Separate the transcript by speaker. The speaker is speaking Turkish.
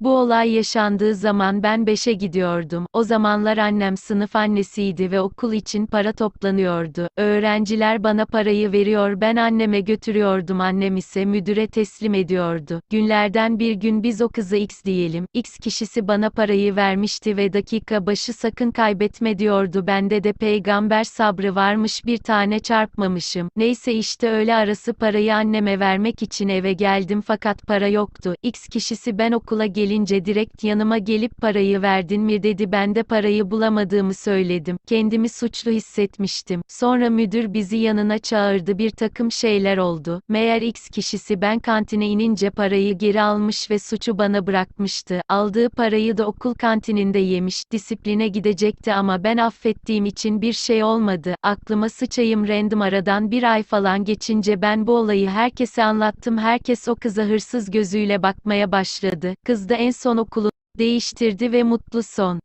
Speaker 1: Bu olay yaşandığı zaman ben 5'e gidiyordum. O zamanlar annem sınıf annesiydi ve okul için para toplanıyordu. Öğrenciler bana parayı veriyor ben anneme götürüyordum annem ise müdüre teslim ediyordu. Günlerden bir gün biz o kızı X diyelim. X kişisi bana parayı vermişti ve dakika başı sakın kaybetme diyordu. Bende de peygamber sabrı varmış bir tane çarpmamışım. Neyse işte öyle arası parayı anneme vermek için eve geldim fakat para yoktu. X kişisi ben okula gelince direkt yanıma gelip parayı verdin mi dedi ben de parayı bulamadığımı söyledim. Kendimi suçlu hissetmiştim. Sonra müdür bizi yanına çağırdı bir takım şeyler oldu. Meğer X kişisi ben kantine inince parayı geri almış ve suçu bana bırakmıştı. Aldığı parayı da okul kantininde yemiş. Disipline gidecekti ama ben affettiğim için bir şey olmadı. Aklıma sıçayım random aradan bir ay falan geçince ben bu olayı herkese anlattım. Herkes o kıza hırsız gözüyle bakmaya başladı. Kız da en son okulu değiştirdi ve mutlu son.